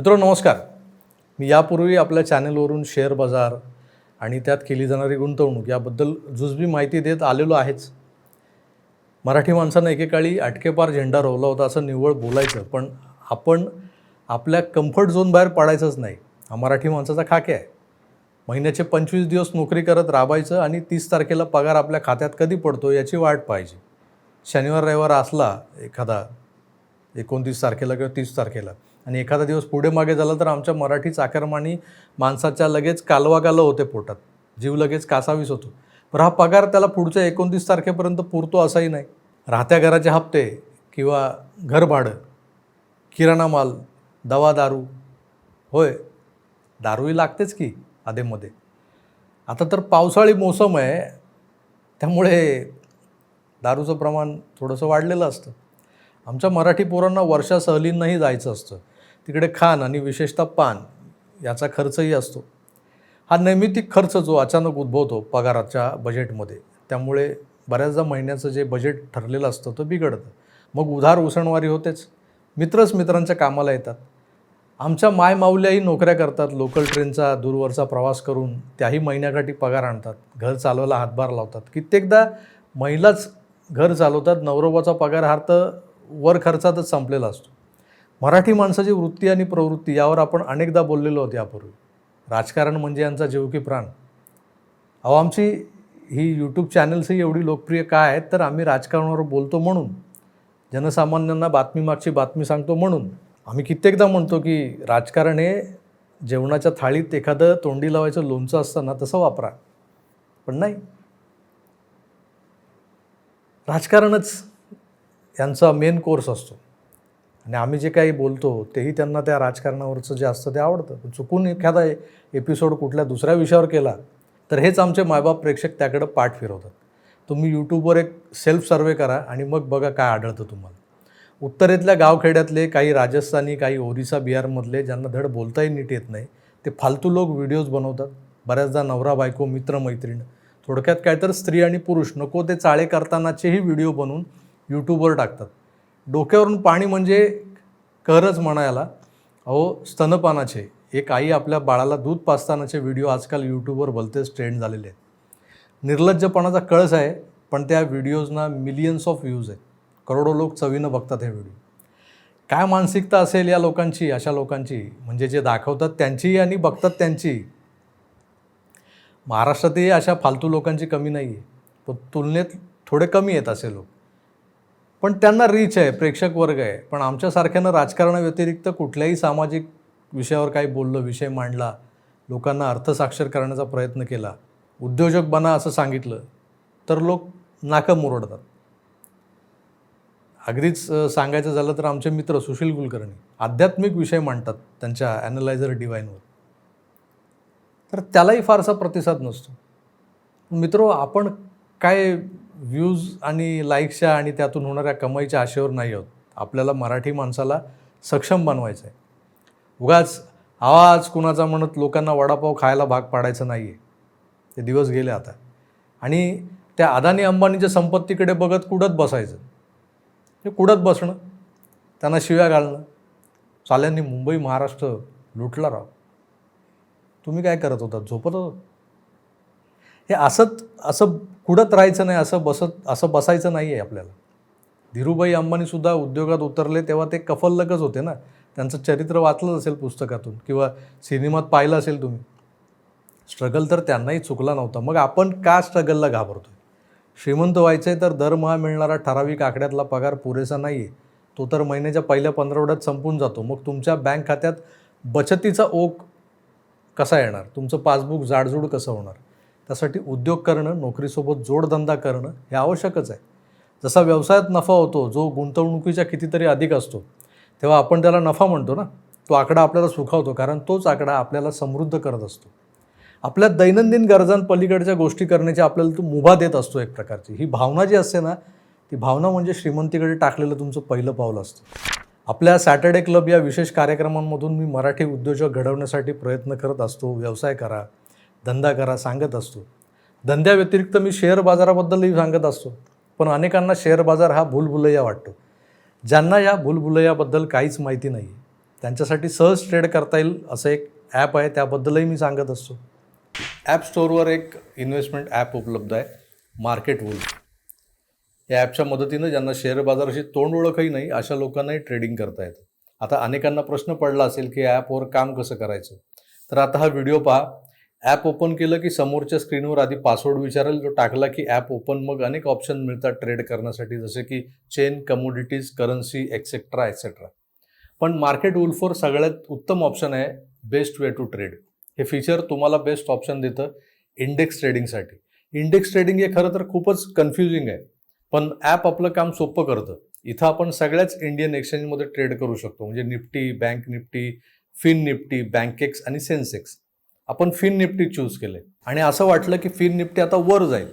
मित्र नमस्कार. मी यापूर्वी आपल्या चॅनलवरून शेअर बाजार आणि त्यात केली जाणारी गुंतवणूक याबद्दल जुजबी माहिती देत आलेलो आहेच. मराठी माणसानं एकेकाळी अटकेपार झेंडा रोवला होता असं निव्वळ बोलायचं पण आपण आपल्या कम्फर्ट झोन बाहेर पडायचंच नाही. हा मराठी माणसाचा खाके आहे. महिन्याचे पंचवीस दिवस नोकरी करत राबायचं आणि तीस तारखेला पगार आपल्या खात्यात कधी पडतो याची वाट पाहिजे शनिवार रविवार असला एखादा एकोणतीस तारखेला किंवा तीस तारखेला आणि एखादा दिवस पुढे मागे झाला तर आमच्या मराठी चाकरमानी माणसाच्या लगेच कालवागालं होते पोटात. जीव लगेच कासावीस होतो. पण हा पगार त्याला पुढच्या एकोणतीस तारखेपर्यंत पुरतो असाही नाही. राहत्या घराचे हप्ते किंवा घर भाडं किराणा माल दवा दारू होय दारूही लागतेच की आधेमध्ये. आता तर पावसाळी मोसम आहे त्यामुळे दारूचं प्रमाण थोडंसं वाढलेलं असतं. आमच्या मराठी पोरांना वर्षा सहलींनाही जायचं असतं. तिकडे खाण आणि विशेषतः पान याचा खर्चही असतो. हा नैमित्तिक खर्च जो अचानक उद्भवतो पगाराच्या बजेटमध्ये त्यामुळे बऱ्याचदा महिन्याचं जे बजेट ठरलेलं असतं तो बिघडतं. मग उधार उसणवारी होतेच. मित्रच मित्रांच्या कामाला येतात. आमच्या मायमावल्याही नोकऱ्या करतात लोकल ट्रेनचा दूरवरचा प्रवास करून त्याही महिन्याकाठी पगार आणतात. घर चालवायला हातभार लावतात. कित्येकदा महिलाच घर चालवतात. नवरोबाचा पगार हा तर वर खर्चातच संपलेला असतो. मराठी माणसाची वृत्ती आणि प्रवृत्ती यावर आपण अनेकदा बोललेलो होतो यापूर्वी. राजकारण म्हणजे यांचा जीव की प्राण. अहो आमची ही यूट्यूब चॅनल्सही एवढी लोकप्रिय काय आहेत तर आम्ही राजकारणावर बोलतो म्हणून जनसामान्यांना बातमीमागची बातमी सांगतो म्हणून आम्ही कित्येकदा म्हणतो की राजकारण हे जेवणाच्या थाळीत एखादं तोंडी लावायचं लोणचं असतं ना तसं वापरा. पण नाही. राजकारणच यांचा मेन कोर्स असतो. आणि आम्ही जे काही बोलतो तेही त्यांना त्या राजकारणावरचं जे असतं ते आवडतं. चुकून एखादा एपिसोड कुठल्या दुसऱ्या विषयावर केला तर हेच आमचे मायबाप प्रेक्षक त्याकडं पाठ फिरवतात. तुम्ही यूट्यूबवर एक सेल्फ सर्वे करा आणि मग बघा काय आढळतं तुम्हाला. उत्तरेतल्या गावखेड्यातले काही राजस्थानी काही ओरिसा बिहारमधले ज्यांना धड बोलताही नीट येत नाही ते फालतू लोक व्हिडिओज बनवतात. बऱ्याचदा नवरा बायको मित्रमैत्रीण थोडक्यात काय तर स्त्री आणि पुरुष नको ते चाळे करतानाचेही व्हिडिओ बनवून यूट्यूबवर टाकतात. डोक्यावरून पाणी म्हणजे करच म्हणायला. अहो स्तनपानाचे. एक आई आपल्या बाळाला दूध पाजतानाचे व्हिडिओ आजकाल यूट्यूबवर भलतेच ट्रेंड झालेले आहेत. निर्लज्जपणाचा कळस आहे पण त्या व्हिडिओजना मिलियन्स ऑफ व्ह्यूज आहेत. करोडो लोक चवीनं बघतात हे व्हिडिओ. काय मानसिकता असेल या लोकांची अशा लोकांची? म्हणजे जे दाखवतात त्यांचीही आणि बघतात त्यांची महाराष्ट्रातही अशा फालतू लोकांची कमी नाही आहे पण तुलनेत थोडे कमी आहेत असे लोक. पण त्यांना रीच आहे प्रेक्षक वर्ग आहे. पण आमच्यासारख्यानं राजकारणाव्यतिरिक्त कुठल्याही सामाजिक विषयावर काही बोललो विषय मांडला लोकांना अर्थसाक्षर करण्याचा प्रयत्न केला उद्योजक बना असं सांगितलं तर लोक नाकं मुरडतात. अगदीच सांगायचं झालं तर आमचे मित्र सुशील कुलकर्णी आध्यात्मिक विषय मांडतात त्यांच्या ॲनलायझर डिवाईनवर तर त्यालाही फारसा प्रतिसाद नसतो. मित्र आपण काय व्ह्यूज आणि लाईक्सच्या आणि त्यातून होणाऱ्या कमाईच्या आशेवर नाही आहोत. आपल्याला मराठी माणसाला सक्षम बनवायचं आहे. उगाच आवाज कुणाचा म्हणत लोकांना वडापाव खायला भाग पाडायचं नाही आहे ते दिवस गेले आता. आणि त्या अदानी अंबानीच्या संपत्तीकडे बघत कुडत बसायचं? हे कुडत बसणं? त्यांना शिव्या घालणं? चाल्यांनी मुंबई महाराष्ट्र लुटला राव. तुम्ही काय करत होता? झोपत होता? हे असंच असं कुडत राहायचं नाही असं बसत असं बसायचं नाही आहे आपल्याला. धीरूभाई अंबानीसुद्धा उद्योगात उतरले तेव्हा ते कफल्लकच होते ना. त्यांचं चरित्र वाचलंच असेल पुस्तकातून किंवा सिनेमात पाहिलं असेल तुम्ही. स्ट्रगल तर त्यांनाही चुकला नव्हता. मग आपण का स्ट्रगलला घाबरतोय? श्रीमंत व्हायचं आहे तर दरमहा मिळणारा ठराविक आकड्यातला पगार पुरेसा नाही आहे तो तर महिन्याच्या पहिल्या पंधरवड्यात संपून जातो. मग तुमच्या बँक खात्यात बचतीचा ओघ कसा येणार? तुमचं पासबुक जाडजूड कसं होणार? त्यासाठी उद्योग करणं नोकरीसोबत जोडधंदा करणं हे आवश्यकच आहे. जसा व्यवसायात नफा होतो जो गुंतवणुकीच्या कितीतरी अधिक असतो तेव्हा आपण त्याला नफा म्हणतो ना? तो आकडा आपल्याला सुखावतो कारण तोच आकडा आपल्याला समृद्ध करत असतो. आपल्या दैनंदिन गरजांपलीकडच्या गोष्टी करण्याची आपल्याला तो मुभा देत असतो एक प्रकारची. ही भावना जी असते ना ती भावना म्हणजे श्रीमंतीकडे टाकलेलं तुमचं पहिलं पाऊल असतं. आपल्या सॅटर्डे क्लब या विशेष कार्यक्रमांमधून मी मराठी उद्योजक घडवण्यासाठी प्रयत्न करत असतो. व्यवसाय करा. धंदा करा सांगत असतो. धंद्याव्यतिरिक्त मी शेअर बाजाराबद्दलही सांगत असतो. पण अनेकांना शेअर बाजार हा भूलभुलैया वाटतो. ज्यांना या भूलभुलैयाबद्दल काहीच माहिती नाही त्यांच्यासाठी सहज ट्रेड करता येईल असं एक ॲप आहे त्याबद्दलही मी सांगत असतो. ॲप स्टोअरवर एक इन्व्हेस्टमेंट ॲप उपलब्ध आहे मार्केट वूल या ॲपच्या मदतीनं ज्यांना शेअर बाजाराशी तोंड ओळखही नाही अशा लोकांनाही ट्रेडिंग करता येतं. आता अनेकांना प्रश्न पडला असेल की ॲपवर काम कसं करायचं? तर आता हा व्हिडिओ पहा. ॲप ओपन केलं की समोरच्या स्क्रीनवर आधी पासवर्ड विचारेल जो टाकला की ॲप ओपन मग अनेक ऑप्शन मिळतात ट्रेड करण्यासाठी जसे की chain commodities currency etcetera etcetera पण मार्केट वुल्फवर सगळ्यात उत्तम ऑप्शन आहे बेस्ट वे टू ट्रेड हे फीचर तुम्हाला बेस्ट ऑप्शन देतं इंडेक्स ट्रेडिंगसाठी इंडेक्स ट्रेडिंग हे खरं तर खूपच कन्फ्युजिंग आहे पण ॲप आपलं काम सोपं करतं. इथं आपण सगळ्याच इंडियन एक्सचेंजमध्ये ट्रेड करू शकतो म्हणजे Nifty bank Nifty fin Nifty Bankex आणि सेन्सेक्स आपण फिन निफ्टी चूज केले. आणि असं वाटलं की फिन निफ्टी आता वर जाईल.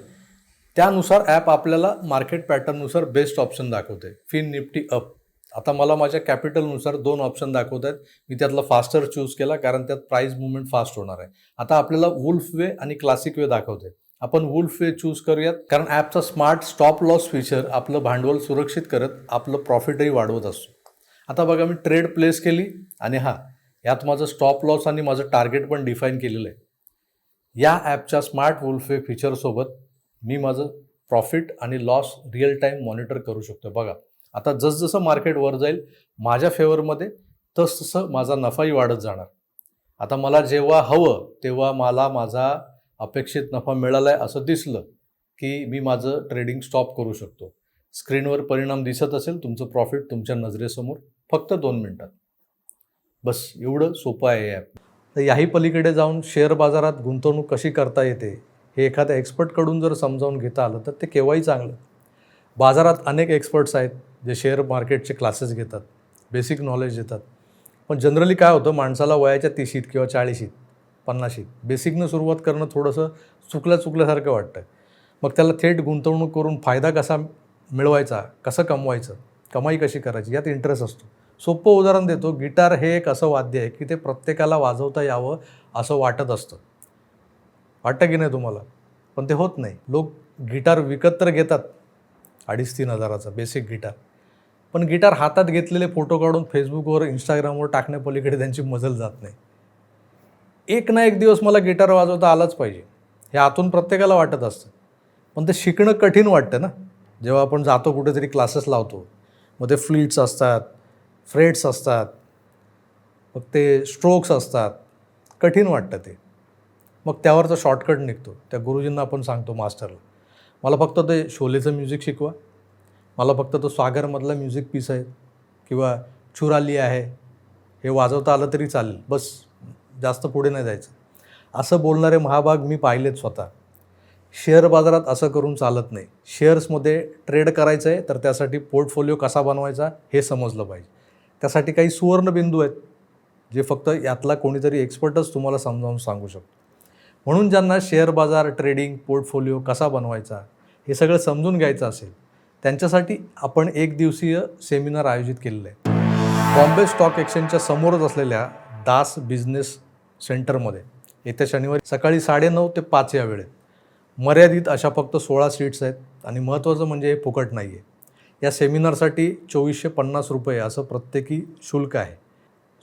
त्यानुसार ॲप आपल्याला मार्केट पॅटर्ननुसार बेस्ट ऑप्शन दाखवते फिन निफ्टी अप आता मला माझ्या कॅपिटलनुसार दोन ऑप्शन दाखवत आहेत मी त्यातला फास्टर चूज केला कारण त्यात प्राईस मुवमेंट फास्ट होणार आहे. आता आपल्याला वुल्फ वे आणि क्लासिक वे दाखवते आपण वुल्फ वे चूज करूयात कारण ॲपचा स्मार्ट स्टॉप लॉस फीचर आपलं भांडवल सुरक्षित करत आपलं प्रॉफिटही वाढवत असतो. आता बघा मी ट्रेड प्लेस केली आणि हां यात माझं स्टॉप लॉस आणि माझं टार्गेट पण डिफाईन केलेलं आहे. या ॲपच्या स्मार्ट वुल्फे फीचरसोबत मी माझं प्रॉफिट आणि लॉस रिअल टाईम मॉनिटर करू शकतो बघा आता जसजसं मार्केट वर जाईल माझ्या फेवरमध्ये तसतसं माझा नफाही वाढत जाणार. आता मला जेव्हा हवं तेव्हा मला माझा अपेक्षित नफा मिळाला आहे असं दिसलं की मी माझं ट्रेडिंग स्टॉप करू शकतो. स्क्रीनवर परिणाम दिसत असेल तुमचं प्रॉफिट तुमच्या नजरेसमोर फक्त दोन मिनटात. बस एवढं सोपं आहे ॲप तर याही पलीकडे जाऊन शेअर बाजारात गुंतवणूक कशी करता येते हे एखाद्या एक्सपर्टकडून जर समजावून घेता आलं तर ते केव्हाही चांगलं. बाजारात अनेक एक्सपर्ट्स आहेत जे शेअर मार्केटचे क्लासेस घेतात बेसिक नॉलेज देतात. पण जनरली काय होतं माणसाला वयाच्या तीशीत किंवा चाळीशीत पन्नाशीत बेसिकनं सुरुवात करणं थोडंसं चुकल्या चुकल्यासारखं वाटतं मग त्याला थेट गुंतवणूक करून फायदा कसा मिळवायचा कसं कमवायचं कमाई कशी करायची यात इंटरेस्ट असतो. सोपं उदाहरण देतो गिटार हे एक असं वाद्य आहे की ते प्रत्येकाला वाजवता यावं असं वाटत असतं. वाटतं की नाही तुम्हाला? पण ते होत नाही. लोक गिटार विकत तर घेतात अडीच तीन हजाराचा बेसिक गिटार. पण गिटार हातात घेतलेले फोटो काढून फेसबुकवर इंस्टाग्रामवर टाकण्यापलीकडे त्यांची मजल जात नाही. एक ना एक दिवस मला गिटार वाजवता आलाच पाहिजे. हे आतून प्रत्येकाला वाटत असतं. पण ते शिकणं कठीण वाटतं ना. जेव्हा आपण जातो कुठेतरी क्लासेस लावतो. मग ते फ्लीट्स असतात फ्रेट्स असतात मग ते स्ट्रोक्स असतात कठीण वाटतं ते. मग त्यावरचं शॉर्टकट निघतो. त्या गुरुजींना आपण सांगतो मास्टरला मला फक्त ते शोलेचं म्युझिक शिकवा. मला फक्त तो सागरमधला म्युझिक पीस आहे किंवा चुराली आहे हे वाजवता आलं तरी चालेल बस जास्त पुढे नाही जायचं. असं बोलणारे महाभाग मी पाहिलेत स्वतः. शेअर बाजारात असं करून चालत नाही. शेअर्समध्ये ट्रेड करायचं आहे तर त्यासाठी पोर्टफोलिओ कसा बनवायचा हे समजलं पाहिजे. त्यासाठी काही सुवर्णबिंदू आहेत जे फक्त यातला कोणीतरी एक्सपर्टच तुम्हाला समजावून सांगू शकतो. म्हणून ज्यांना शेअर बाजार ट्रेडिंग पोर्टफोलिओ कसा बनवायचा हे सगळं समजून घ्यायचं असेल त्यांच्यासाठी आपण एक दिवसीय सेमिनार आयोजित केलेलं आहे. बॉम्बे स्टॉक एक्सचेंजच्या समोरच असलेल्या दास बिझनेस सेंटरमध्ये येत्या शनिवारी सकाळी साडेनऊ ते पाच या वेळेत. मर्यादित अशा फक्त सोळा सीट्स आहेत आणि महत्त्वाचं म्हणजे हे फुकट नाही आहे या सेमिनारसाठी चोवीसशे पन्नास रुपये असं प्रत्येकी शुल्क आहे.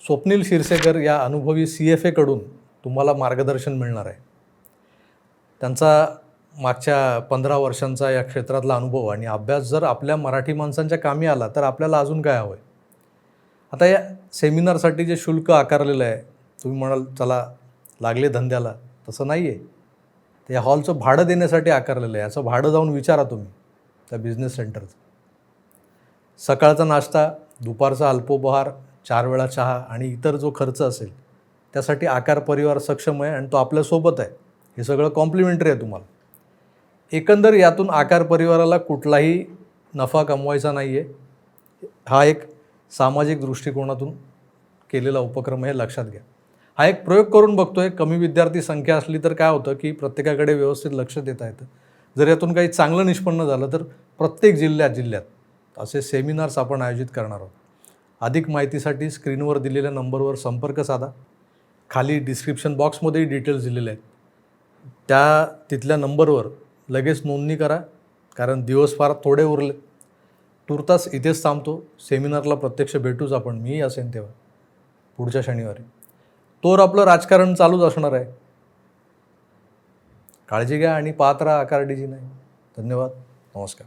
स्वप्नील शिरसेकर या अनुभवी सी एफ एकडून तुम्हाला मार्गदर्शन मिळणार आहे. त्यांचा मागच्या पंधरा वर्षांचा या क्षेत्रातला अनुभव आणि अभ्यास जर आपल्या मराठी माणसांच्या कामी आला तर आपल्याला अजून काय हवं आहे आता या सेमिनारसाठी जे शुल्क आकारलेलं आहे तुम्ही म्हणाल चला लागले धंद्याला. तसं नाही आहे ते या हॉलचं भाडं देण्यासाठी आकारलेलं आहे. याचं भाडं जाऊन विचारा तुम्ही त्या बिझनेस सेंटरचं. सकाळचा नाश्ता दुपारचा अल्पोपहार चार वेळा चहा आणि इतर जो खर्च असेल त्यासाठी आकार परिवार सक्षम आहे आणि तो आपल्यासोबत आहे. हे सगळं कॉम्प्लिमेंटरी आहे तुम्हाला. एकंदर यातून आकार परिवाराला कुठलाही नफा कमवायचा नाही आहे हा एक सामाजिक दृष्टिकोनातून केलेला उपक्रम हे लक्षात घ्या. हा एक प्रयोग करून बघतोय. कमी विद्यार्थी संख्या असली तर काय होतं की प्रत्येकाकडे व्यवस्थित लक्ष देता येतं. जर यातून काही चांगलं निष्पन्न झालं तर प्रत्येक जिल्ह्यात जिल्ह्यात. असे सेमिनार्स आपण आयोजित करणार आहोत. अधिक माहितीसाठी स्क्रीनवर दिलेल्या नंबरवर संपर्क साधा. खाली डिस्क्रिप्शन बॉक्समध्येही डिटेल्स दिलेले आहेत. त्या तिथल्या नंबरवर लगेच नोंदणी करा कारण दिवस फार थोडे उरले. तुर्तास इथेच थांबतो. सेमिनारला प्रत्यक्ष भेटूच आपण मीही असेन तेव्हा पुढच्या शनिवारी. तोवर आपलं राजकारण चालूच असणार आहे. काळजी घ्या आणि पाहत राहा आकार डीजी नाही. धन्यवाद. नमस्कार.